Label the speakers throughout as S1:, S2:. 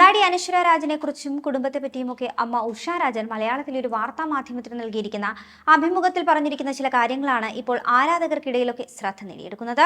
S1: നടി അനശ്വര രാജനെ കുറിച്ചും കുടുംബത്തെ പറ്റിയുമൊക്കെ അമ്മ ഉഷ രാജൻ മലയാളത്തിലെ ഒരു വാർത്താ മാധ്യമത്തിന് നൽകിയിരിക്കുന്ന അഭിമുഖത്തിൽ പറഞ്ഞിരിക്കുന്ന ചില കാര്യങ്ങളാണ് ഇപ്പോൾ ആരാധകർക്കിടയിലൊക്കെ ശ്രദ്ധ നേടിയെടുക്കുന്നത്.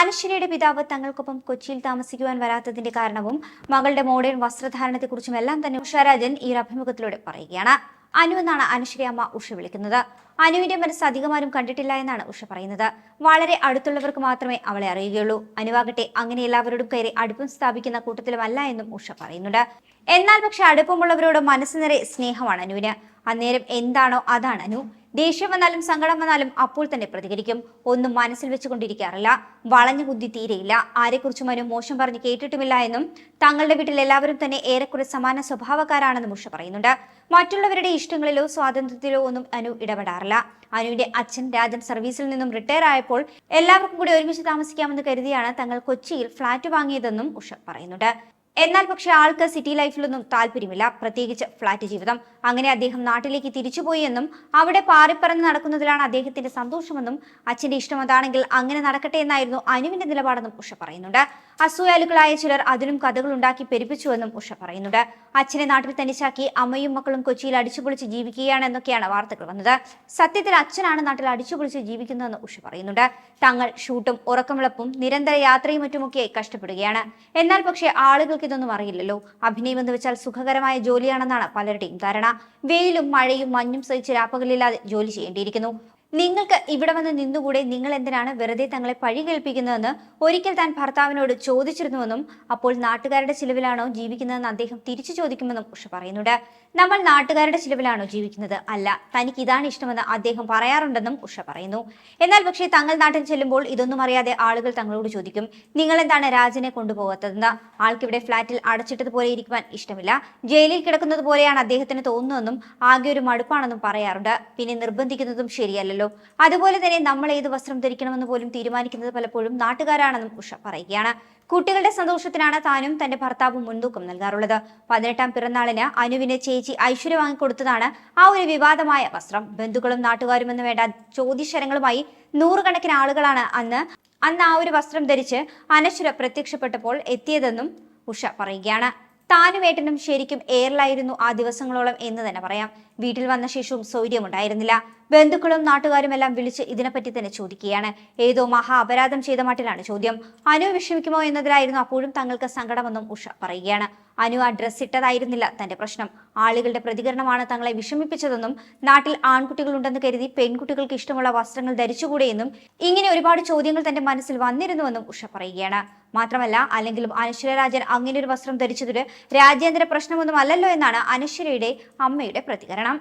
S1: അനശ്വരയുടെ പിതാവ് തങ്ങൾക്കൊപ്പം കൊച്ചിയിൽ താമസിക്കുവാൻ വരാത്തതിന്റെ കാരണവും മകളുടെ മോഡേൺ വസ്ത്രധാരണത്തെക്കുറിച്ചും എല്ലാം തന്നെ ഉഷ രാജൻ ഈ ഒരു അഭിമുഖത്തിലൂടെ പറയുകയാണ്. അനു എന്നാണ് അനുശ്രീ അമ്മ ഉഷ വിളിക്കുന്നത്. അനുവിന്റെ മനസ്സ് അധികമാരും കണ്ടിട്ടില്ല എന്നാണ് ഉഷ പറയുന്നത്. വളരെ അടുത്തുള്ളവർക്ക് മാത്രമേ അവളെ അറിയുകയുള്ളൂ. അനുവാകട്ടെ അങ്ങനെ എല്ലാവരോടും കയറി അടുപ്പം സ്ഥാപിക്കുന്ന കൂട്ടത്തിലുമല്ല എന്നും ഉഷ പറയുന്നുണ്ട്. എന്നാൽ പക്ഷെ അടുപ്പമുള്ളവരോട് മനസ്സ് നിറയെ സ്നേഹമാണ് അനുവിന്. അന്നേരം എന്താണോ അതാണ് അനു. ദേഷ്യം വന്നാലും സങ്കടം വന്നാലും അപ്പോൾ തന്നെ പ്രതികരിക്കും. ഒന്നും മനസ്സിൽ വെച്ചുകൊണ്ടിരിക്കാറില്ല. വളഞ്ഞു ബുദ്ധി തീരെയില്ല. ആരെക്കുറിച്ചും അനു മോശം പറഞ്ഞ് കേട്ടിട്ടുമില്ല എന്നും തങ്ങളുടെ വീട്ടിൽ എല്ലാവരും തന്നെ ഏറെക്കുറെ സമാന സ്വഭാവക്കാരാണെന്നും ഉഷ പറയുന്നുണ്ട്. മറ്റുള്ളവരുടെ ഇഷ്ടങ്ങളിലോ സ്വാതന്ത്ര്യത്തിലോ ഒന്നും അനു ഇടപെടാറില്ല. അനുവിന്റെ അച്ഛൻ രാജൻ സർവീസിൽ നിന്നും റിട്ടയർ ആയപ്പോൾ എല്ലാവർക്കും കൂടി ഒരുമിച്ച് താമസിക്കാമെന്ന് കരുതിയാണ് തങ്ങൾ കൊച്ചിയിൽ ഫ്ളാറ്റ് വാങ്ങിയതെന്നും ഉഷ പറയുന്നുണ്ട്. എന്നാൽ പക്ഷേ ആൾക്ക് സിറ്റി ലൈഫിലൊന്നും താല്പര്യമില്ല. പ്രത്യേകിച്ച് ഫ്ലാറ്റ് ജീവിതം. അങ്ങനെ അദ്ദേഹം നാട്ടിലേക്ക് തിരിച്ചുപോയി എന്നും അവിടെ പാറിപ്പറന്ന് നടക്കുന്നതിലാണ് അദ്ദേഹത്തിന്റെ സന്തോഷമെന്നും അച്ഛന്റെ ഇഷ്ടം അതാണെങ്കിൽ അങ്ങനെ നടക്കട്ടെ എന്നായിരുന്നു അനുവിന്റെ നിലപാടെന്നും ഉഷ പറയുന്നുണ്ട്. അസൂയാലുക്കളായ ചിലർ അതിനും കഥകൾ ഉണ്ടാക്കി പെരുപ്പിച്ചുവെന്നും ഉഷ പറയുന്നുണ്ട്. അച്ഛനെ നാട്ടിൽ തനിച്ചാക്കി അമ്മയും മക്കളും കൊച്ചിയിൽ അടിച്ചുപൊളിച്ച് ജീവിക്കുകയാണ് എന്നൊക്കെയാണ് വാർത്തകൾ വന്നത്. സത്യത്തിൽ അച്ഛനാണ് നാട്ടിൽ അടിച്ചുപൊളിച്ച് ജീവിക്കുന്നതെന്ന് ഉഷ പറയുന്നുണ്ട്. തങ്ങൾ ഷൂട്ടും ഉറക്കമിളപ്പും നിരന്തര യാത്രയും മറ്റുമൊക്കെ കഷ്ടപ്പെടുകയാണ്. എന്നാൽ പക്ഷേ ആളുകൾക്ക് ഇതൊന്നും അറിയില്ലല്ലോ. അഭിനയം എന്ന് വെച്ചാൽ സുഖകരമായ ജോലിയാണെന്നാണ് പലരുടെയും ധാരണ. വെയിലും മഴയും മഞ്ഞും സഹിച്ച് രാപ്പകലില്ലാതെ ജോലി ചെയ്യേണ്ടിയിരിക്കുന്നു. നിങ്ങൾക്ക് ഇവിടെ വന്ന് നിന്നുകൂടെ നിങ്ങൾ എന്തിനാണ് വെറുതെ തങ്ങളെ പഴി കേൾപ്പിക്കുന്നതെന്ന് ഒരിക്കൽ താൻ ഭർത്താവിനോട് ചോദിച്ചിരുന്നുവെന്നും അപ്പോൾ നാട്ടുകാരുടെ ചിലവിലാണോ ജീവിക്കുന്നതെന്ന് അദ്ദേഹം തിരിച്ചു ചോദിക്കുമെന്നും ഉഷ പറയുന്നുണ്ട്. നമ്മൾ നാട്ടുകാരുടെ ചിലവിലാണോ ജീവിക്കുന്നത്? അല്ല തനിക്ക് ഇതാണ് ഇഷ്ടമെന്ന് അദ്ദേഹം പറയാറുണ്ടെന്നും ഉഷ പറയുന്നു. എന്നാൽ പക്ഷേ തങ്ങൾ നാട്ടിൽ ചെല്ലുമ്പോൾ ഇതൊന്നും അറിയാതെ ആളുകൾ തങ്ങളോട് ചോദിക്കും നിങ്ങൾ എന്താണ് രാജനെ കൊണ്ടുപോകാത്തതെന്ന്? ആൾക്കിവിടെ ഫ്ളാറ്റിൽ അടച്ചിട്ടതുപോലെ ഇരിക്കുവാൻ ഇഷ്ടമില്ല. ജയിലിൽ കിടക്കുന്നത് പോലെയാണ് അദ്ദേഹത്തിന് തോന്നുന്നതെന്നും ആകെ ഒരു മടുപ്പാണെന്നും പറയാറുണ്ട്. പിന്നെ നിർബന്ധിക്കുന്നതും ശരിയല്ലല്ലോ. അതുപോലെ തന്നെ നമ്മൾ ഏത് വസ്ത്രം ധരിക്കണമെന്ന് പോലും തീരുമാനിക്കുന്നത് പലപ്പോഴും നാട്ടുകാരാണെന്നും ഉഷ പറയുകയാണ്. കുട്ടികളുടെ സന്തോഷത്തിനാണ് താനും തന്റെ ഭർത്താവും മുൻതൂക്കം നൽകാറുള്ളത്. പതിനെട്ടാം പിറന്നാളിന് അനുവിന് ചേച്ചി ഐശ്വര്യ വാങ്ങിക്കൊടുത്തതാണ് ആ ഒരു വിവാദമായ വസ്ത്രം. ബന്ധുക്കളും നാട്ടുകാരും എന്ന് വേണ്ട ചോദ്യശരങ്ങളുമായി നൂറുകണക്കിന് ആളുകളാണ് അന്ന് അന്ന് ആ ഒരു വസ്ത്രം ധരിച്ച് അനശ്വര പ്രത്യക്ഷപ്പെട്ടപ്പോൾ എത്തിയതെന്നും ഉഷ പറയുകയാണ്. താനുമേട്ടനും ശരിക്കും എയറിലായിരുന്നു ആ ദിവസങ്ങളോളം എന്ന് തന്നെ പറയാം. വീട്ടിൽ വന്ന ശേഷവും സൗര്യമുണ്ടായിരുന്നില്ല ബന്ധുക്കളും നാട്ടുകാരുമെല്ലാം വിളിച്ച് ഇതിനെപ്പറ്റി തന്നെ ചോദിക്കുകയാണ്. ഏതോ മഹാ അപരാധം ചെയ്ത മട്ടിലാണ് ചോദ്യം. അനു വിഷമിക്കുമോ എന്നതിലായിരുന്നു അപ്പോഴും തങ്ങൾക്ക് സങ്കടമെന്നും ഉഷ പറയുകയാണ്. അനു ആ ഡ്രസ് ഇട്ടതായിരുന്നില്ല തന്റെ പ്രശ്നം. ആളുകളുടെ പ്രതികരണമാണ് തങ്ങളെ വിഷമിപ്പിച്ചതെന്നും നാട്ടിൽ ആൺകുട്ടികളുണ്ടെന്ന് കരുതി പെൺകുട്ടികൾക്ക് ഇഷ്ടമുള്ള വസ്ത്രങ്ങൾ ധരിച്ചുകൂടെയെന്നും ഇങ്ങനെ ഒരുപാട് ചോദ്യങ്ങൾ തന്റെ മനസ്സിൽ വന്നിരുന്നുവെന്നും ഉഷ പറയുകയാണ്. മാത്രമല്ല അല്ലെങ്കിലും അനശ്വരരാജൻ അങ്ങനെ ഒരു വസ്ത്രം ധരിച്ചതൊരു രാജ്യാന്തര പ്രശ്നമൊന്നും അല്ലല്ലോ എന്നാണ് അനശ്വരയുടെ അമ്മയുടെ പ്രതികരണം.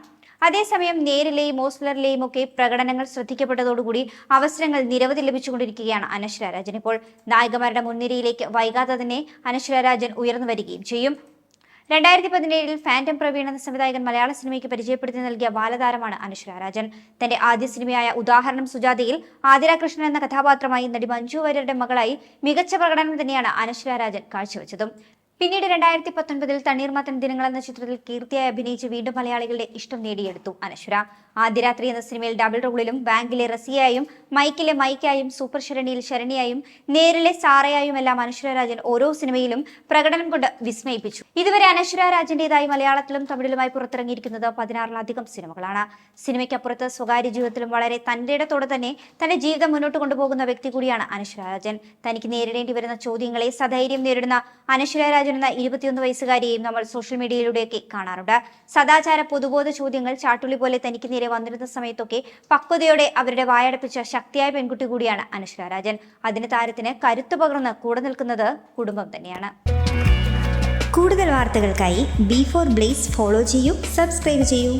S1: അതേസമയം നേരിലെയും ഓസ്ലറിലെയും ഒക്കെ പ്രകടനങ്ങൾ ശ്രദ്ധിക്കപ്പെട്ടതോടുകൂടി അവസരങ്ങൾ നിരവധി ലഭിച്ചുകൊണ്ടിരിക്കുകയാണ് അനശ്വര രാജൻ. ഇപ്പോൾ നായകമാരുടെ മുൻനിരയിലേക്ക് വൈകാതെ തന്നെ അനശ്വര രാജൻ ഉയർന്നു വരികയും ചെയ്യും. രണ്ടായിരത്തി പതിനേഴിൽ ഫാന്റം പ്രവീൺ എന്ന സംവിധായകൻ മലയാള സിനിമയ്ക്ക് പരിചയപ്പെടുത്തി നൽകിയ ബാലതാരമാണ് അനശ്വര രാജൻ. തന്റെ ആദ്യ സിനിമയായ ഉദാഹരണം സുജാതയിൽ ആതിര കൃഷ്ണൻ എന്ന കഥാപാത്രമായി നടി മഞ്ജു വാര്യരുടെ മകളായി മികച്ച പ്രകടനം തന്നെയാണ് അനശ്വര രാജൻ കാഴ്ചവെച്ചതും. പിന്നീട് രണ്ടായിരത്തി പത്തൊൻപതിൽ തണ്ണീർമാത്തൻ ദിനങ്ങൾ എന്ന ചിത്രത്തിൽ കീർത്തിയായി അഭിനയിച്ച് വീണ്ടും മലയാളികളുടെ ഇഷ്ടം നേടിയെടുത്തു അനശ്വര. ആദ്യ രാത്രി എന്ന സിനിമയിൽ ഡബിൾ റോളിലും ബാങ്കിലെ റസിയായും മൈക്കിലെ മൈക്കായും സൂപ്പർ ശരണിയിൽ ശരണിയായും നേരിലെ സാറയായും എല്ലാം അനശ്വര രാജൻ ഓരോ സിനിമയിലും പ്രകടനം കൊണ്ട് വിസ്മയിപ്പിച്ചു. ഇതുവരെ അനശ്വര രാജന്റേതായി മലയാളത്തിലും തമിഴിലുമായി പുറത്തിറങ്ങിയിരിക്കുന്നത് പതിനാറിലധികം സിനിമകളാണ്. സിനിമയ്ക്കപ്പുറത്ത് സ്വകാര്യ ജീവിതത്തിലും വളരെ തന്റെ ഇടത്തോടെ തന്നെ തന്റെ ജീവിതം മുന്നോട്ട് കൊണ്ടുപോകുന്ന വ്യക്തി കൂടിയാണ് അനശ്വര രാജൻ തനിക്ക് നേരിടേണ്ടി വരുന്ന ചോദ്യങ്ങളെ സധൈര്യം നേരിടുന്ന അനശ്വര രാജൻ എന്ന ഇരുപത്തിയൊന്ന് വയസ്സുകാരിയെയും നമ്മൾ സോഷ്യൽ മീഡിയയിലൂടെയൊക്കെ കാണാറുണ്ട്. സദാചാര പൊതുബോധ ചോദ്യങ്ങൾ ചാട്ടുള്ളി പോലെ തനിക്ക് നേരെ വന്നിരുന്ന സമയത്തൊക്കെ പക്വതയോടെ അവരുടെ വായടപ്പിച്ച ശക്തിയായ പെൺകുട്ടി കൂടിയാണ് അനുഷ്ക രാജൻ. അതിന് താരത്തിന് കരുത്തു പകർന്ന് കൂടെ നിൽക്കുന്നത് കുടുംബം തന്നെയാണ്.
S2: കൂടുതൽ വാർത്തകൾക്കായി ബി ഫോർ ബ്ലേസ് ഫോളോ ചെയ്യൂ സബ്സ്ക്രൈബ് ചെയ്യൂ.